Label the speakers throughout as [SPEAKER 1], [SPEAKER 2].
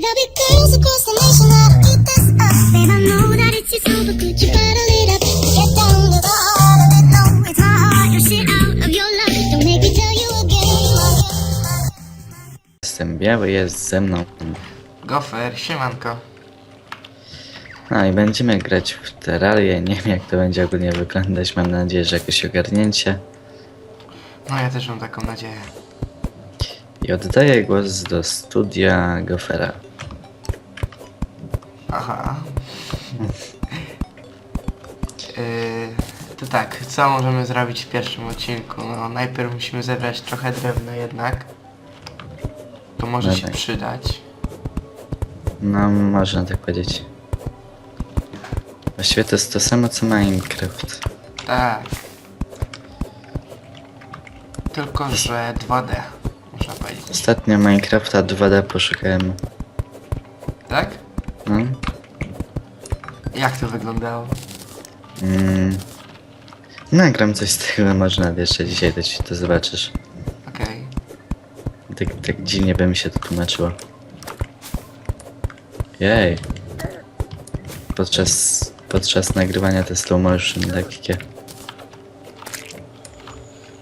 [SPEAKER 1] There'll be girls across the nation that'll eat this up. Babe, I know that it's your soul, but could you bottle it up? Get down to the heart of it. No, it's my heart. Your shit out of your luck. Don't make me tell you again.
[SPEAKER 2] Jestem biały, jest ze mną.
[SPEAKER 3] Gofer, siemanko.
[SPEAKER 2] No i będziemy grać w Terrarię. Nie wiem jak to będzie ogólnie wyglądać. Mam nadzieję, że jakoś ogarnięcie.
[SPEAKER 3] No ja też mam taką nadzieję.
[SPEAKER 2] I oddaję głos do studia Gofera.
[SPEAKER 3] Aha. Yy, to tak, co możemy zrobić w pierwszym odcinku? No najpierw musimy zebrać trochę drewna jednak. To może się
[SPEAKER 2] Dawaj.
[SPEAKER 3] przydać.
[SPEAKER 2] No, można tak powiedzieć. Właściwie to jest to samo co Minecraft.
[SPEAKER 3] Tak. Tylko, że 2D, można powiedzieć.
[SPEAKER 2] Ostatnio Minecrafta 2D poszukałem.
[SPEAKER 3] Tak?
[SPEAKER 2] No.
[SPEAKER 3] Jak to wyglądało?
[SPEAKER 2] Mm. Nagram coś z tego, można jeszcze dzisiaj to ci to zobaczysz.
[SPEAKER 3] Okej.
[SPEAKER 2] Tak, tak dziwnie by mi się to tłumaczyło. Jej. Podczas, podczas nagrywania te slow motion lekkie.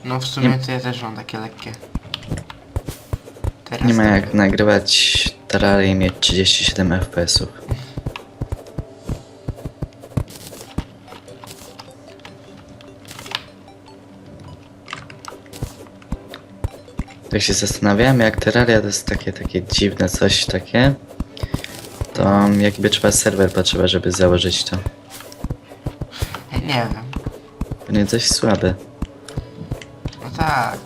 [SPEAKER 3] No w sumie to ja też mam takie lekkie. Teraz
[SPEAKER 2] Nie ma
[SPEAKER 3] tak.
[SPEAKER 2] jak nagrywać Terrarię i mieć 37 FPS-ów. Tak się zastanawiałem, jak Terraria to jest takie, takie dziwne coś takie, to jakby trzeba serwer potrzeba, żeby założyć to.
[SPEAKER 3] Nie wiem.
[SPEAKER 2] Pewnie coś słabe.
[SPEAKER 3] No tak.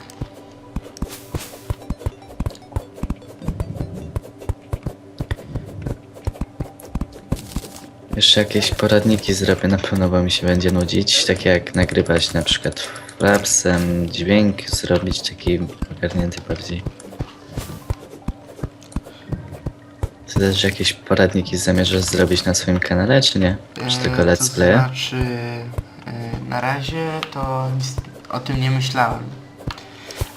[SPEAKER 2] Jeszcze jakieś poradniki zrobię na pewno, bo mi się będzie nudzić. Takie jak nagrywać na przykład frapsem, dźwięk zrobić taki ogarnięty bardziej. Ty też jakieś poradniki zamierzasz zrobić na swoim kanale, czy nie? Czy
[SPEAKER 3] E,
[SPEAKER 2] tylko
[SPEAKER 3] to
[SPEAKER 2] let's play?
[SPEAKER 3] znaczy, e, na razie to nic o tym nie myślałem.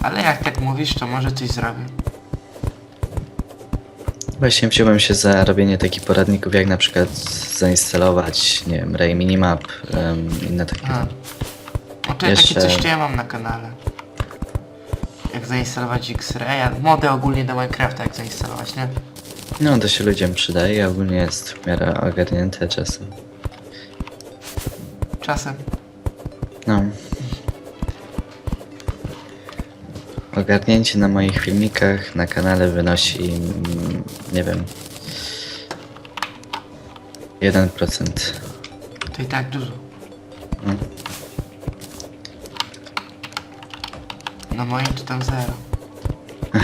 [SPEAKER 3] Ale jak tak mówisz, to może coś zrobię.
[SPEAKER 2] Właśnie wziąłem się za robienie takich poradników, jak na przykład zainstalować, nie wiem, Ray Minimap, um, inne takie.
[SPEAKER 3] A. No to
[SPEAKER 2] Jeszcze-
[SPEAKER 3] takie coś to ja mam na kanale. Jak zainstalować X-Ray, modę ogólnie do Minecrafta jak zainstalować, nie?
[SPEAKER 2] No, to się ludziom przydaje, ogólnie jest w miarę ogarnięte czasem.
[SPEAKER 3] Czasem.
[SPEAKER 2] No. Ogarnięcie na moich filmikach na kanale wynosi, mm, nie wiem, 1%.
[SPEAKER 3] To i tak dużo.
[SPEAKER 2] No.
[SPEAKER 3] Na moim to tam zero.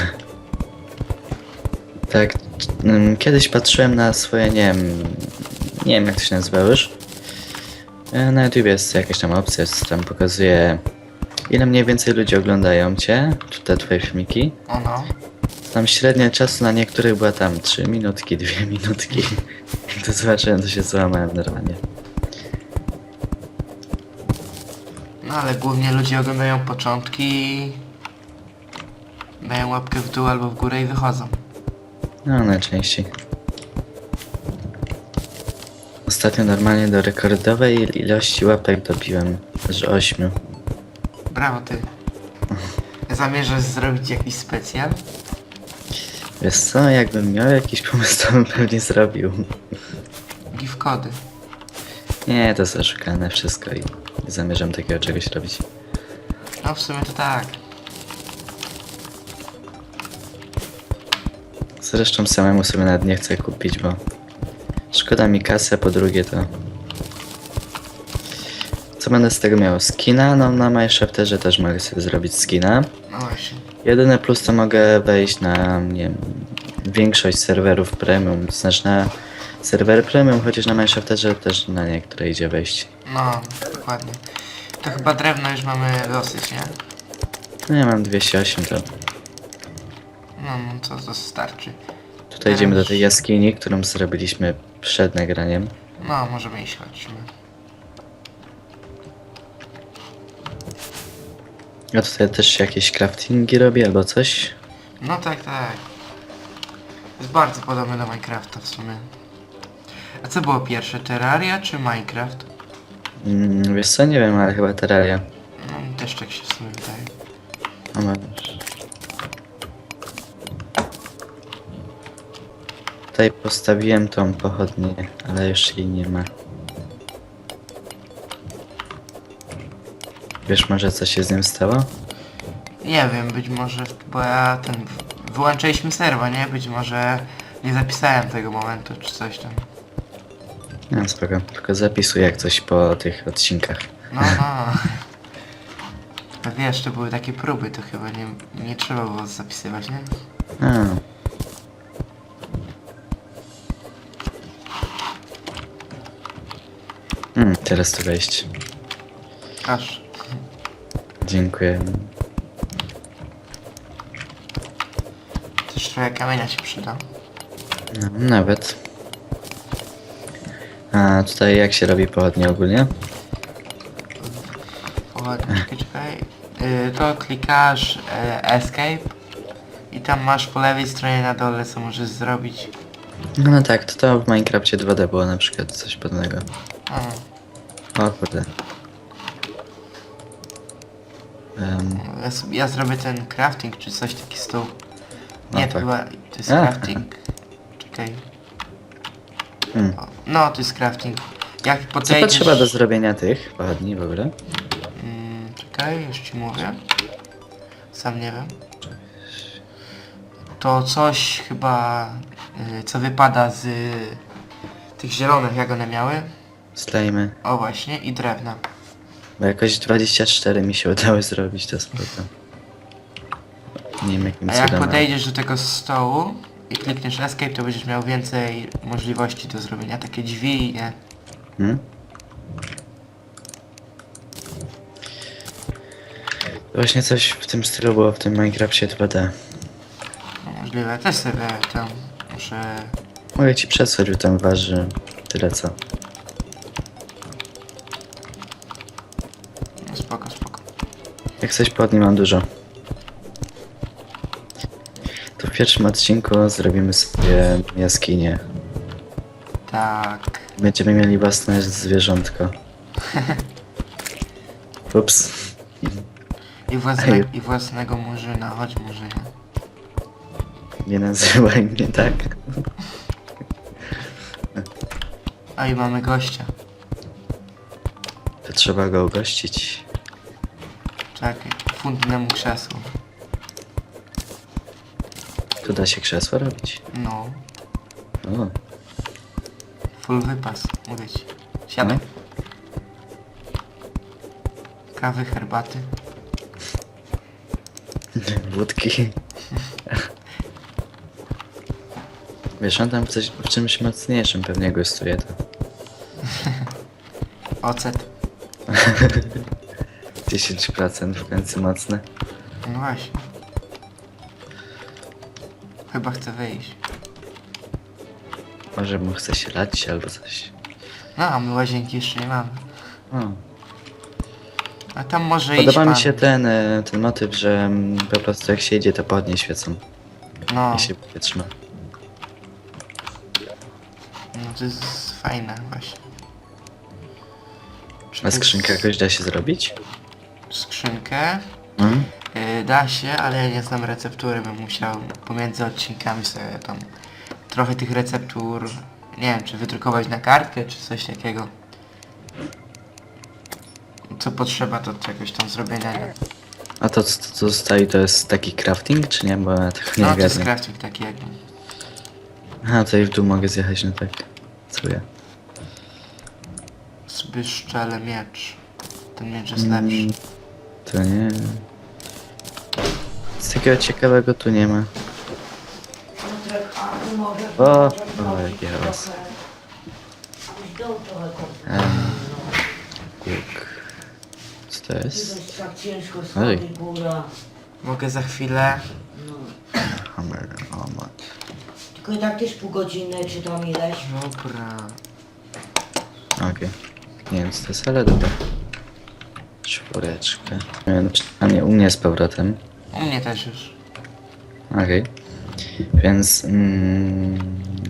[SPEAKER 2] Tak, mm, kiedyś patrzyłem na swoje, nie wiem, nie wiem jak to się nazywa już. E, Na YouTube jest jakaś tam opcja, co tam pokazuje ile mniej więcej ludzi oglądają cię, te twoje filmiki.
[SPEAKER 3] Ono.
[SPEAKER 2] Tam średnia czasu na niektórych była tam 3 minutki, 2 minutki. Jak to zobaczyłem, to się złamałem normalnie.
[SPEAKER 3] No ale głównie ludzie oglądają początki. Dają łapkę w dół albo w górę i wychodzą.
[SPEAKER 2] No, najczęściej. Ostatnio normalnie do rekordowej ilości łapek dobiłem, aż 8.
[SPEAKER 3] Brawo ty. Zamierzasz zrobić jakiś specjal?
[SPEAKER 2] Wiesz co, jakbym miał jakiś pomysł, to bym pewnie zrobił.
[SPEAKER 3] Give kody.
[SPEAKER 2] Nie, to jest oszukane wszystko i nie zamierzam takiego czegoś robić.
[SPEAKER 3] No w sumie to tak.
[SPEAKER 2] Zresztą samemu sobie nawet nie chcę kupić, bo szkoda mi kasy, a po drugie to... Co będę z tego miał? Skina? No na MyShafterze też mogę sobie zrobić skina.
[SPEAKER 3] No właśnie.
[SPEAKER 2] Jedyny plus to mogę wejść na, nie wiem, większość serwerów premium, to znaczy na serwery premium, chociaż na MyShafterze też na niektóre idzie wejść.
[SPEAKER 3] No, dokładnie. To chyba drewno już mamy dosyć, nie?
[SPEAKER 2] No ja mam 208, to
[SPEAKER 3] No, no to, to starczy.
[SPEAKER 2] tutaj idziemy do tej jaskini, którą zrobiliśmy przed nagraniem.
[SPEAKER 3] No, możemy iść, chodźmy.
[SPEAKER 2] Ja tutaj też jakieś craftingi robię albo coś.
[SPEAKER 3] No tak, tak. Jest bardzo podobny do Minecrafta w sumie. A co było pierwsze, Terraria czy Minecraft?
[SPEAKER 2] Mm, wiesz co, nie wiem, ale chyba Terraria.
[SPEAKER 3] No też tak się w sumie wydaje.
[SPEAKER 2] A masz. Tutaj postawiłem tą pochodnię, ale już jej nie ma. Wiesz może co się z nim stało?
[SPEAKER 3] Nie wiem, być może, bo ja ten... Wyłączyliśmy serwa, nie? Być może nie zapisałem tego momentu, czy coś tam.
[SPEAKER 2] No spoko, tylko zapisuję jak coś po tych odcinkach.
[SPEAKER 3] No, no. A wiesz, to były takie próby, to chyba nie, nie trzeba było zapisywać, nie?
[SPEAKER 2] A. Mm, teraz tu wejść.
[SPEAKER 3] Aż.
[SPEAKER 2] Dziękuję.
[SPEAKER 3] Też trochę kamienia się przyda.
[SPEAKER 2] No, nawet. A tutaj jak się robi pochodnie ogólnie?
[SPEAKER 3] Pochodnie, czekaj, czekaj. Y, to klikasz y, Escape i tam masz po lewej stronie na dole co możesz zrobić.
[SPEAKER 2] No, no tak, to, to w Minecrafcie 2D było na przykład coś podobnego.
[SPEAKER 3] O
[SPEAKER 2] kurde. Em,
[SPEAKER 3] ja, s- ja zrobię ten crafting czy coś taki stół.
[SPEAKER 2] No
[SPEAKER 3] Nie,
[SPEAKER 2] tak.
[SPEAKER 3] to chyba to jest
[SPEAKER 2] A.
[SPEAKER 3] crafting. Czekaj.
[SPEAKER 2] hmm.
[SPEAKER 3] O, no, to jest crafting. Jak
[SPEAKER 2] Co
[SPEAKER 3] podejdziesz...
[SPEAKER 2] potrzeba do zrobienia tych pochodni w ogóle?
[SPEAKER 3] Mm, czekaj, już ci mówię. Sam nie wiem. To coś chyba, y, co wypada z y, tych zielonych, jak one miały.
[SPEAKER 2] Slajmy.
[SPEAKER 3] O właśnie, i drewna.
[SPEAKER 2] Bo jakoś 24 mi się udało zrobić, to spoko. Nie wiem jakim
[SPEAKER 3] A jak
[SPEAKER 2] cudem. ale-
[SPEAKER 3] podejdziesz do tego stołu i klikniesz escape, to będziesz miał więcej możliwości do zrobienia. Takie drzwi, nie?
[SPEAKER 2] Hmm? Właśnie coś w tym stylu było w tym Minecrafcie 2D.
[SPEAKER 3] No, możliwe. Też sobie tam muszę...
[SPEAKER 2] Mogę ci przesłać, bo tam waży tyle co. Jak coś pod nim mam dużo. To w pierwszym odcinku zrobimy sobie jaskinię.
[SPEAKER 3] Tak.
[SPEAKER 2] Będziemy mieli własne zwierzątko. Ups.
[SPEAKER 3] I, własne,
[SPEAKER 2] Ej.
[SPEAKER 3] I własnego murzyna, chodź murzyna.
[SPEAKER 2] Nie nazywaj mnie tak.
[SPEAKER 3] A i mamy gościa.
[SPEAKER 2] To trzeba go ugościć.
[SPEAKER 3] Czekaj, fundnę mu krzesło.
[SPEAKER 2] Tu da się krzesło robić.
[SPEAKER 3] No,
[SPEAKER 2] O,
[SPEAKER 3] full wypas, mówię ci. Siadaj. Kawy, herbaty.
[SPEAKER 2] wódki. Wiesz, on tam w, coś, w czymś mocniejszym pewnie gustuje to.
[SPEAKER 3] Ocet.
[SPEAKER 2] 10% w końcu mocne.
[SPEAKER 3] No właśnie. Chyba chcę wyjść.
[SPEAKER 2] Może mu chce się lać albo coś.
[SPEAKER 3] No, a my łazienki jeszcze nie mamy.
[SPEAKER 2] O.
[SPEAKER 3] A tam może iść
[SPEAKER 2] Podoba mi się ten, e, ten motyw, że mm, po prostu jak się idzie to podnie świecą
[SPEAKER 3] No,
[SPEAKER 2] i się powietrzyma.
[SPEAKER 3] no to jest fajne właśnie. Czy
[SPEAKER 2] A
[SPEAKER 3] to jest-
[SPEAKER 2] skrzynkę jakoś da się zrobić?
[SPEAKER 3] Skrzynkę?
[SPEAKER 2] Mm?
[SPEAKER 3] Yy, da się, ale ja nie znam receptury, bym musiał pomiędzy odcinkami sobie tam trochę tych receptur, nie wiem, czy wydrukować na kartkę, czy coś takiego. Co potrzeba do czegoś tam zrobienia, nie?
[SPEAKER 2] A to co co zostaje to jest taki crafting, czy nie? Bo ja tego nie
[SPEAKER 3] No to jest crafting taki jakby.
[SPEAKER 2] Aha, tutaj w dół mogę zjechać, no tak. Co ja?
[SPEAKER 3] Zbyszczele miecz. Ten miecz jest
[SPEAKER 2] Mm,
[SPEAKER 3] lepszy.
[SPEAKER 2] To nie. Z takiego ciekawego tu nie ma.
[SPEAKER 4] Piotrek, a tu mogę...
[SPEAKER 2] O,
[SPEAKER 4] trochę
[SPEAKER 2] o, jaki hałas. Łuk. Co to
[SPEAKER 4] Tu
[SPEAKER 2] jest? Ej.
[SPEAKER 3] Mogę za chwilę.
[SPEAKER 4] No.
[SPEAKER 2] Hammer, o mat.
[SPEAKER 4] Tylko i tak też pół godziny, czy tam ileś.
[SPEAKER 3] Dobra.
[SPEAKER 2] Okej. Nie wiem co to jest, ale dobra. Czwóreczkę. Nie wiem, czy- A nie, u mnie z powrotem.
[SPEAKER 3] U mnie też już.
[SPEAKER 2] Okej. Więc mm,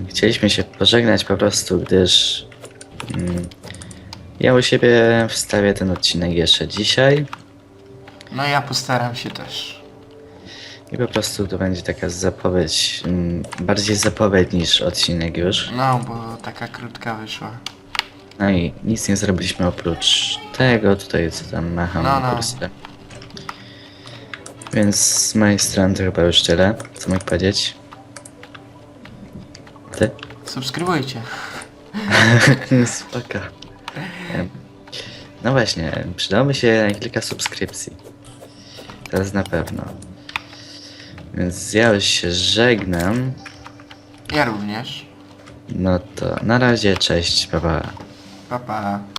[SPEAKER 2] chcieliśmy się pożegnać po prostu, gdyż mm, ja u siebie wstawię ten odcinek jeszcze dzisiaj
[SPEAKER 3] No ja postaram się też.
[SPEAKER 2] i po prostu to będzie taka zapowiedź, mm, bardziej zapowiedź niż odcinek już.
[SPEAKER 3] No, bo taka krótka wyszła.
[SPEAKER 2] No i nic nie zrobiliśmy oprócz tego tutaj, co tam macham No,
[SPEAKER 3] no,
[SPEAKER 2] kursy. Więc z mojej strony to chyba już tyle. Co mógł powiedzieć? Ty?
[SPEAKER 3] Subskrybujcie.
[SPEAKER 2] Spoko. Em, No właśnie, przydałoby się kilka subskrypcji. Teraz na pewno. Więc ja już się żegnam.
[SPEAKER 3] Ja również.
[SPEAKER 2] No to na razie, cześć, pa pa.
[SPEAKER 3] Pa pa.